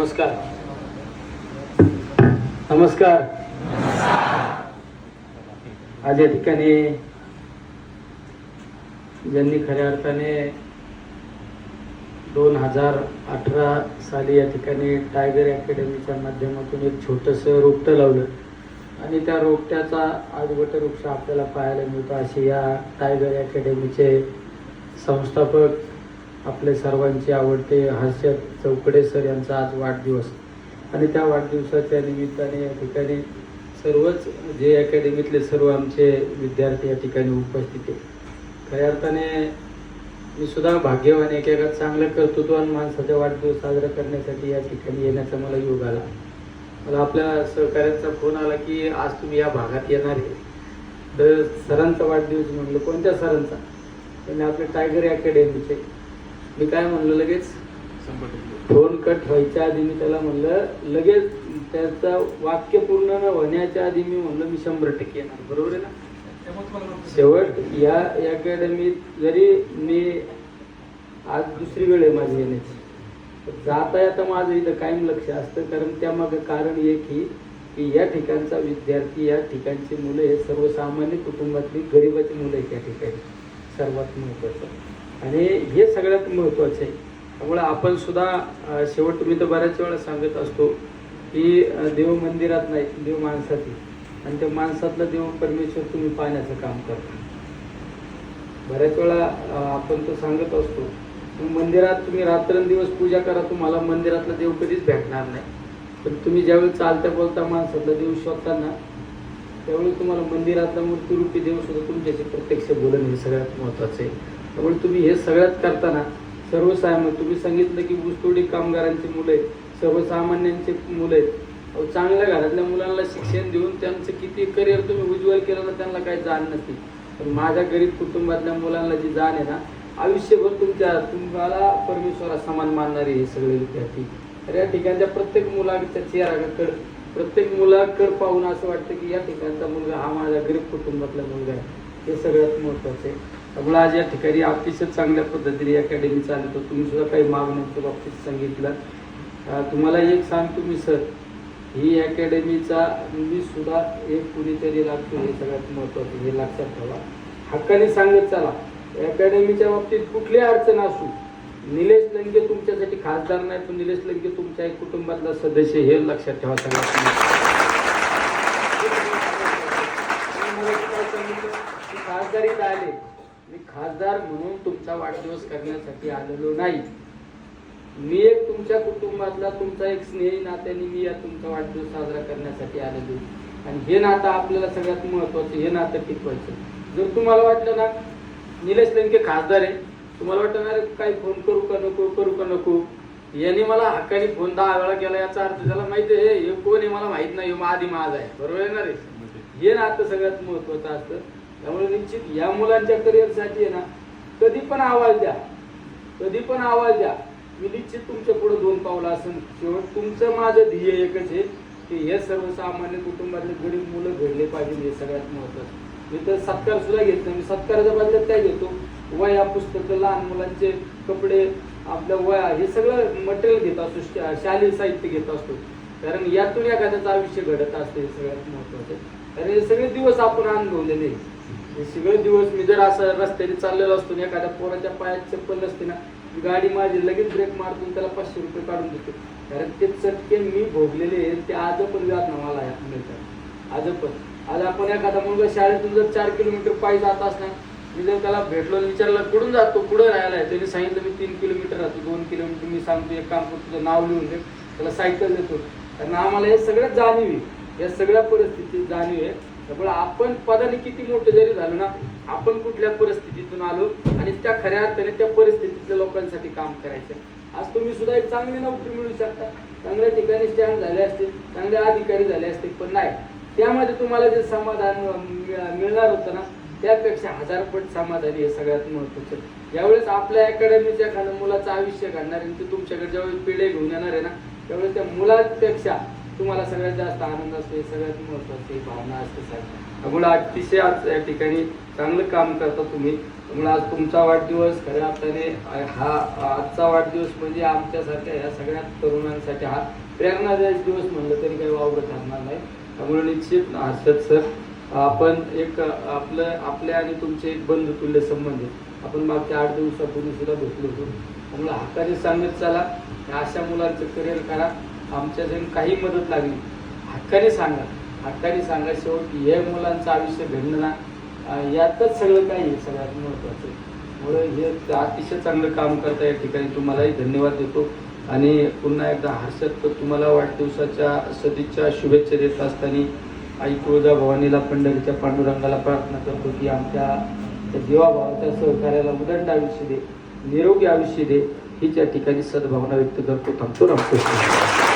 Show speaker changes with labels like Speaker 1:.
Speaker 1: नमस्कार. नमस्कार. आज या ठिकाणी ज्यांनी खऱ्या अर्थाने दोन हजार अठरा साली या ठिकाणी टायगर अकॅडमीच्या माध्यमातून एक छोटंसं रोपटं लावलं. आणि त्या रोपट्याचा आज वटवृक्ष आपल्याला पाहायला मिळतो असे या टायगर अकॅडमीचे संस्थापक आपले सर्वांचे आवडते हर्षद चौकडे सर यांचा आज वाढदिवस. आणि त्या वाढदिवसाच्या निमित्ताने या ठिकाणी सर्वच जे अकॅडमीतले सर्व आमचे विद्यार्थी या ठिकाणी उपस्थित आहे खऱ्या अर्थाने मी सुद्धा भाग्यवान एकेकात चांगलं कर्तृत्वान माणसाचा वाढदिवस साजरा करण्यासाठी या ठिकाणी येण्याचा मला योग आला. मला आपल्या सहकाऱ्यांचा फोन आला की आज तुम्ही या भागात येणार आहे. तर सरांचा वाढदिवस म्हणलं कोणत्या सरांचा? त्यांनी आपले टायगर अकॅडमीचे मी काय म्हणलं लगेच फोन कट व्हायच्या आधी मी त्याला म्हणलं लगेच त्याचं वाक्य पूर्ण न होण्याच्या आधी मी म्हणलं मी शंभर टक्के येणार. बरोबर आहे ना? शेवट या अकॅडमीत जरी मी आज दुसरी वेळ आहे माझी येण्याची. जाता येता माझं इथं कायम लक्ष असतं कारण त्यामागं कारण एक ही की या ठिकाणचा विद्यार्थी या ठिकाणची मुलं हे सर्वसामान्य कुटुंबातली गरिबाची मुलं आहेत या ठिकाणी. सर्वात महत्त्वाचं. आणि हे सगळ्यात महत्त्वाचं आहे. त्यामुळे आपण सुद्धा शेवट तुम्ही तर बऱ्याच वेळा सांगत असतो की देव मंदिरात नाही देव माणसात आणि त्या माणसातला देव परमेश्वर तुम्ही पाहण्याचं काम करता. बऱ्याच वेळा आपण तो सांगत असतो मंदिरात तुम्ही रात्रंदिवस पूजा करा तुम्हाला मंदिरातला देव कधीच भेटणार नाही. पण तुम्ही ज्यावेळी चालता बोलता माणसातला देव शोधताना त्यावेळी तुम्हाला मंदिरातला मूर्तिरूपी देव सुद्धा तुमच्याशी प्रत्यक्ष बोलणं हे सगळ्यात महत्वाचं आहे. त्यामुळे तुम्ही हे सगळ्यात करताना सर्वसामान्य तुम्ही सांगितलं की ऊसतोडी कामगारांची मुलं आहेत सर्वसामान्यांची मुलं आहेत. चांगल्या घरातल्या मुलांना शिक्षण देऊन त्यांचं किती करिअर तुम्ही उज्ज्वल केलं ना त्यांना काही जाण नसते. पण माझ्या गरीब कुटुंबातल्या मुलांना जी जाण आहे ना आयुष्यभर तुमच्या तुम्हाला परमेश्वरा समान मानणारे हे सगळे विद्यार्थी. तर या ठिकाणच्या प्रत्येक मुलाच्या चेहऱ्याकडे प्रत्येक मुलाकडे पाहून असं वाटतं की या ठिकाणचा मुलगा हा माझ्या गरीब कुटुंबातला मुलगा आहे. हे सगळ्यात महत्त्वाचं आहे. त्यामुळे आज या ठिकाणी अतिशय चांगल्या पद्धतीने अकॅडमी चालतो तुम्ही सुद्धा काही मागण्यांच्या बाबतीत सांगितलं. तुम्हाला एक सांगतो मी सर ही अकॅडमीचा मी सुद्धा एक कुणीतरी लागतो हे सगळ्यात महत्त्वाचं हे लक्षात ठेवा. हक्काने सांगत चला. अकॅडमीच्या बाबतीत कुठली अडचण असू निलेश लंके तुमच्यासाठी खासदार नाही पण निलेश लंके तुमच्या एक कुटुंबातला सदस्य हे लक्षात ठेवा सगळ्यात खासदारीत आले. मी खासदार म्हणून तुमचा वाढदिवस करण्यासाठी आलेलो नाही. मी एक तुमच्या कुटुंबातला तुमचा एक स्नेही नात्याने मी या तुमचा वाढदिवस साजरा करण्यासाठी आलेलो. आणि हे नातं आपल्याला सगळ्यात महत्वाचं हे नातं टिकवायचं. जर तुम्हाला वाटलं ना निलेश लंके खासदार आहे तुम्हाला वाटतं ना काही फोन करू का नको करू का नको? यांनी मला हक्काने फोन दहा वेळा केला याचा अर्थ त्याला माहिती आहे हे कोण आहे मला माहीत नाही आधी माझा आहे. बरोबर आहे ना रे? हे नातं सगळ्यात महत्वाचं असतं. त्यामुळे निश्चित या मुलांच्या करिअरसाठी आहे ना कधी पण आवाज द्या. कधी पण आवाज द्या. मी निश्चित तुमच्यापुढे दोन पावलं असेल शेवट तुमचं माझं ध्येय एकच आहे की हे सर्वसामान्य कुटुंबातले गरीब मुलं घडले पाहिजे हे सगळ्यात महत्वाचं. मी तर सत्कार सुद्धा घेत नाही. मी सत्काराच्या बदल्यात काय घेतो? वया पुस्तकं लहान मुलांचे कपडे आपल्या वया हे सगळं मटेरियल घेत असतो. शा- शालेय साहित्य घेत असतो. कारण यातून एखाद्याचं आयुष्य घडत असते हे सगळ्यात महत्वाचं कारण हे सगळे दिवस आपण अनुभवलेले सगळे दिवस मी जर असं रस्त्याने चाललेलो असतो आणि एखाद्या पोराच्या पायात चप्पल असते ना गाडी माझी लगेच ब्रेक मारतो त्याला पाचशे रुपये काढून देतो. कारण ते चटके मी भोगलेले आहेत ते आज पण व्याज नावाला मिळतात आज पण आज आपण एखादा मुलगा शाळेतून जर चार किलोमीटर पायी जात असणार मी जर त्याला भेटलो विचारला विचारलं कुठून जातो? कुठं राहायला आहे? त्याने सांगितलं मी तीन किलोमीटर राहतो दोन किलोमीटर मी सांगतो एक काम करतो तुझं नाव लिहून दे त्याला सायकल देतो. कारण आम्हाला हे सगळ्यात जाणीव आहे. या सगळ्या परिस्थितीत जाणीव आहे. त्यामुळे आपण पदाने किती मोठे जरी झालो ना आपण कुठल्या परिस्थितीतून आलो आणि त्या खऱ्या अर्थाने त्या परिस्थितीतल्या लोकांसाठी काम करायचं. आज तुम्ही सुद्धा एक चांगली नोकरी मिळू शकता. चांगल्या ठिकाणी स्टँड झाले असते चांगले अधिकारी झाले असते पण नाही. त्यामध्ये तुम्हाला जे समाधान मिळणार होतं ना त्यापेक्षा हजार पट समाधानी हे सगळ्यात महत्वाचं यावेळेस आपल्या अकॅडमीच्या एखाद्या मुलाचं आयुष्य घडणार आहे ते तुमच्याकडे ज्यावेळेस पिढे घेऊन येणार आहे ना त्यावेळेस त्या मुलापेक्षा तुम्हाला सगळ्यात जास्त आनंद असतो सगळ्यात महत्वाची भावना असते साहेब त्यामुळे अतिशय आज या ठिकाणी चांगलं काम करता तुम्ही. त्यामुळे आज तुमचा वाढदिवस खऱ्या अर्थाने हा आजचा वाढदिवस म्हणजे आमच्यासारख्या या सगळ्या तरुणांसाठी हा प्रेरणादायक दिवस म्हणलं तरी काही वावरं ठरणार नाही. त्यामुळे निश्चित हर्षद सर आपण एक आपलं आपले आणि तुमचे एक बंधुतुल्य संबंध आपण मागच्या आठ दिवसापूर्वी सुद्धा भेटलो होतो. त्यामुळे हाताने सांगत चला. अशा मुलांचं करिअर करा. आमच्या जरी काही मदत लागली हक्काने सांगा. हक्काने सांगा शेवटी हे मुलांचं आयुष्य घडणं ना यातच सगळं काही आहे सगळ्यात महत्त्वाचं. म्हणून हे अतिशय चांगलं काम करता या ठिकाणी तुम्हालाही धन्यवाद देतो. आणि पुन्हा एकदा हर्षद तुम्हाला वाढदिवसाच्या सदिच्छा शुभेच्छा देत असताना आई तुळजा भवानीला पंढरीच्या पांडुरंगाला प्रार्थना करतो की आमच्या त्या जीवाभावाच्या सहकार्याला उदंड आयुष्य दे निरोगी आयुष्य दे हीच या ठिकाणी सद्भावना व्यक्त करतो. थांबतो रामकृष्ण.